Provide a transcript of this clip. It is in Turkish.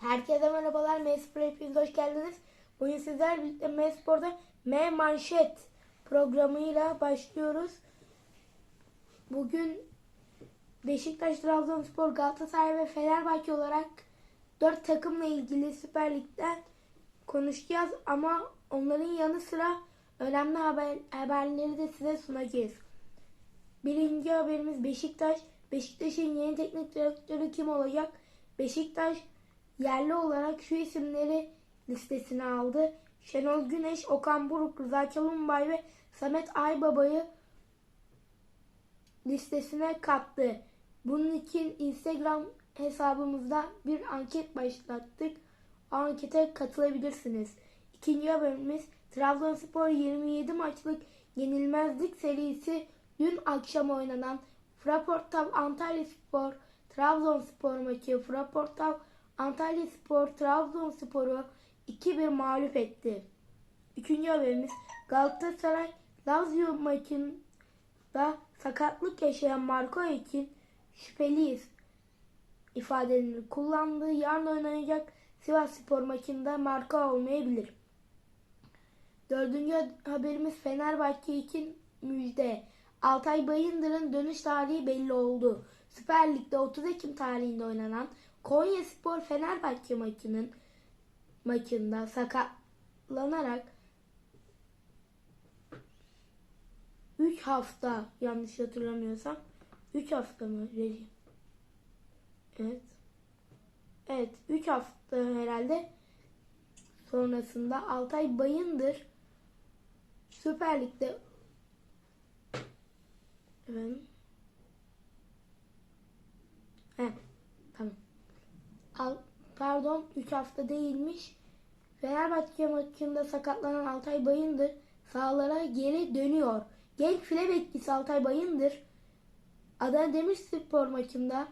Herkese merhabalar. M-Spor hepiniz hoş geldiniz. Bugün sizlerle birlikte M Manşet programıyla başlıyoruz. Bugün Beşiktaş, Trabzonspor, Galatasaray ve Fenerbahçe olarak dört takımla ilgili Süper Lig'den konuşacağız ama onların yanı sıra önemli haber, haberleri de size sunacağız. Birinci haberimiz Beşiktaş. Beşiktaş'ın yeni teknik direktörü kim olacak? Beşiktaş yerli olarak şu isimleri listesine aldı. Şenol Güneş, Okan Buruk, Rıza Çalınbay ve Samet Aybaba'yı listesine kattı. Bunun için Instagram hesabımızda bir anket başlattık. O ankete katılabilirsiniz. İkinci haberimiz Trabzonspor 27 maçlık yenilmezlik serisi dün akşam oynanan Fraportav Antalya Spor Trabzonspor maçı Fraportav Antalya Spor Trabzonspor'u 2-1 mağlup etti. Üçüncü haberimiz Galatasaray Lazio maçında sakatlık yaşayan Marco için şüpheliyiz ifadelerini kullandı. Yarın oynanacak Sivas Spor maçında Marco olmayabilir. Dördüncü haberimiz Fenerbahçe için müjde. Altay Bayındır'ın dönüş tarihi belli oldu. Süper Lig'de 30 Ekim tarihinde oynanan Konya Spor Fenerbahçe maçının maçında sakatlanarak 3 hafta yanlış hatırlamıyorsam 3 hafta mı Reji? Evet. Evet 3 hafta herhalde sonrasında Altay Bayındır Süper Lig'de Efendim? He, tamam. Al, pardon 3 hafta değilmiş. Fenerbahçe maçında sakatlanan Altay Bayındır sahalara geri dönüyor. Genç file bekçisi Altay Bayındır Adana Demirspor maçında